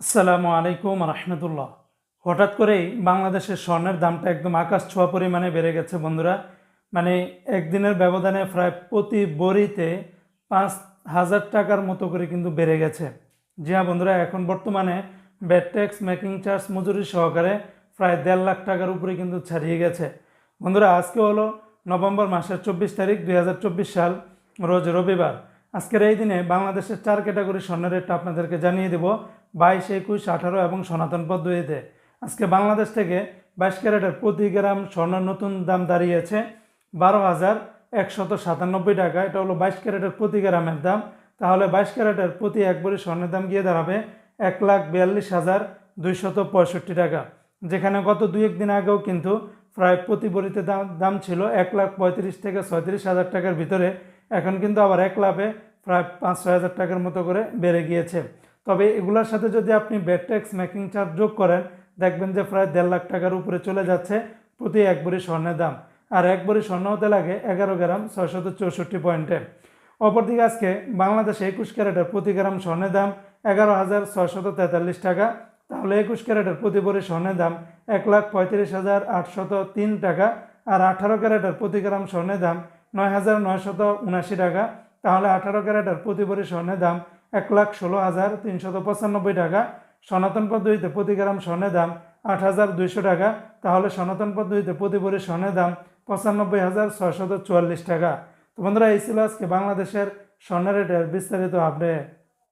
আসসালামু আলাইকুম রহমতুল্লাহ। হঠাৎ করেই বাংলাদেশের স্বর্ণের দামটা একদম আকাশ ছোঁয়া পরিমাণে বেড়ে গেছে বন্ধুরা। মানে একদিনের ব্যবধানে প্রায় প্রতি বড়িতে পাঁচ হাজার টাকার মতো করে কিন্তু বেড়ে গেছে। জি হ্যাঁ বন্ধুরা, এখন বর্তমানে ব্যাট ট্যাক্স, মেকিং চার্জ, মজুরি সহকারে প্রায় দেড় লাখ টাকার উপরে কিন্তু ছাড়িয়ে গেছে। বন্ধুরা, আজকে হলো নভেম্বর মাসের চব্বিশ তারিখ দু হাজার চব্বিশ সাল, রোজ রবিবার। আজকের এই দিনে বাংলাদেশের চার ক্যাটাগরি স্বর্ণের রেটটা আপনাদেরকে জানিয়ে দেব, বাইশ, একুশ, আঠারো এবং সনাতন পদ্ধতিতে। আজকে বাংলাদেশ থেকে বাইশ ক্যারেটের প্রতি গ্রাম স্বর্ণের নতুন দাম দাঁড়িয়েছে বারো হাজার একশত সাতানব্বই টাকা। এটা হলো বাইশ ক্যারেটের প্রতি গ্রামের দাম। তাহলে বাইশ ক্যারেটের প্রতি এক ভরি স্বর্ণের দাম গিয়ে দাঁড়াবে এক লাখ বিয়াল্লিশ হাজার দুইশত পঁয়ষট্টি টাকা। যেখানে গত দুই, এক দিন আগেও কিন্তু প্রায় প্রতি বড়িতে দাম দাম ছিল এক লাখ পঁয়ত্রিশ থেকে ছয়ত্রিশ হাজার টাকার ভিতরে। এখন কিন্তু আবার এক লাভে প্রায় পাঁচ ছয় হাজার টাকার মতো করে বেড়ে গিয়েছে। তবে এগুলোর সাথে যদি আপনি ব্যাট ট্যাক্স মেকিং চার্জ যোগ করেন, দেখবেন যে প্রায় দেড় লাখ টাকার উপরে চলে যাচ্ছে প্রতি এক ভরি স্বর্ণের দাম। আর এক ভরি স্বর্ণ হতে লাগে এগারো গ্রাম ছয়শত চৌষট্টি পয়েন্টে। অপরদিকে আজকে বাংলাদেশে একুশ ক্যারেটের প্রতি গ্রাম স্বর্ণের দাম এগারো হাজার ছয়শত তেতাল্লিশ টাকা। তাহলে একুশ ক্যারেটের প্রতি ভরি স্বর্ণের দাম এক লাখ পঁয়ত্রিশ হাজার আটশত তিন টাকা। আর আঠারো ক্যারেটের প্রতি গ্রাম স্বর্ণের দাম নয় হাজার নয়শত উনাশি টাকা। তাহলে আঠারো ক্যারেটার প্রতি ভরি স্বর্ণের দাম এক লাখ ষোলো হাজার তিনশত পঁচানব্বই টাকা। সনাতন পদ্ধতিতে প্রতি গ্রাম স্বর্ণের দাম আট হাজার দুইশো টাকা। তাহলে সনাতন পদ্ধতিতে প্রতি ভরি স্বর্ণের দাম পঁচানব্বই হাজার ছয়শত চুয়াল্লিশ টাকা। তো বন্ধুরা, এই ছিল আজকে বাংলাদেশের স্বর্ণের রেটের বিস্তারিত আপডেট